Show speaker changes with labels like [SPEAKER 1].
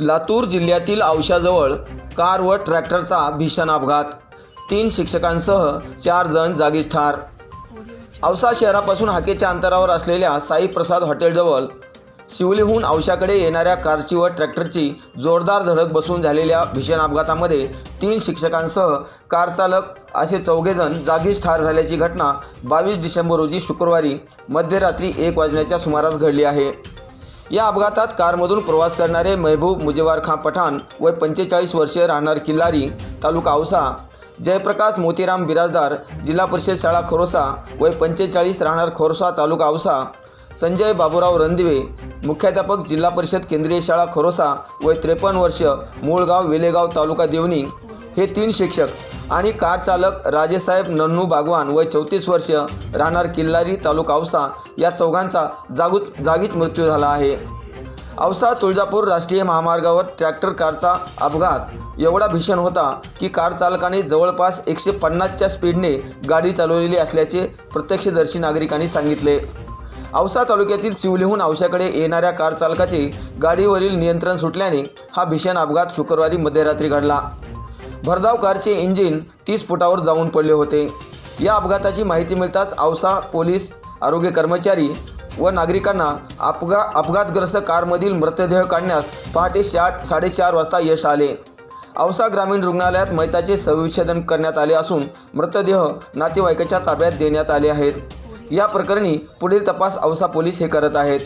[SPEAKER 1] लातूर जिल्ह्यातील औशाजवळ कार व ट्रॅक्टरचा भीषण अपघात. तीन शिक्षकांसह चार जण जागीच ठार. औसा शहरापासून हाकेच्या अंतरावर असलेल्या साई प्रसाद हॉटेलजवळ शिवलीहून औशाकडे येणाऱ्या कारची व ट्रॅक्टरची जोरदार धडक बसून झालेल्या भीषण अपघातामध्ये तीन शिक्षकांसह कारचालक असे चौघेजण जागीच ठार झाल्याची घटना बावीस डिसेंबर रोजी शुक्रवारी मध्यरात्री एक वाजण्याच्या सुमारास घडली आहे. या अपघातात कारमधून प्रवास करणारे महबूब मुजेवार खां पठाण व पंचेचाळीस वर्षे राहणार किल्लारी तालुका औसा. जयप्रकाश मोतीराम बिराजदार जिल्हा परिषद शाळा खोरोसा वय पंचेचाळीस राहणार खोरोसा तालुका औसा. संजय बाबूराव रणदिवे मुख्याध्यापक जिल्हा परिषद केंद्रीय शाळा खोरोसा वय त्रेपन्न वर्ष मूळगाव वेलेगाव तालुका देवणी. हे तीन शिक्षक आणि कार चालक राजेसाहेब नन्नू बागवान वय चौतीस वर्ष राहणार किल्लारी तालुका औसा या चौघांचा जागूच जागीच मृत्यू झाला आहे. औसा तुळजापूर राष्ट्रीय महामार्गावर ट्रॅक्टर कारचा अपघात. एवढा भीषण होता की कार चालकाने जवळपास एकशे पन्नासच्या स्पीडने गाडी चालवलेली असल्याचे प्रत्यक्षदर्शी नागरिकांनी सांगितले. औसा तालुक्यातील शिवलीहून औशाकडे येणाऱ्या कार चालकाचे गाडीवरील नियंत्रण सुटल्याने हा भीषण अपघात शुक्रवारी मध्यरात्री घडला. भरधाव कारचे इंजिन तीस फुटावर जाऊन पडले होते. या अपघाताची माहिती मिळताच औसा पोलीस आरोग्य कर्मचारी व नागरिकांना अपघा अपघातग्रस्त कारमधील मृतदेह काढण्यास पहाटे चार साडेचार वाजता यश आले. औसा ग्रामीण रुग्णालयात मैताचे संविच्छेदन करण्यात आले असून मृतदेह नातेवाईकाच्या ताब्यात देण्यात आले आहेत. या प्रकरणी पुढील तपास औसा पोलीस हे करत आहेत.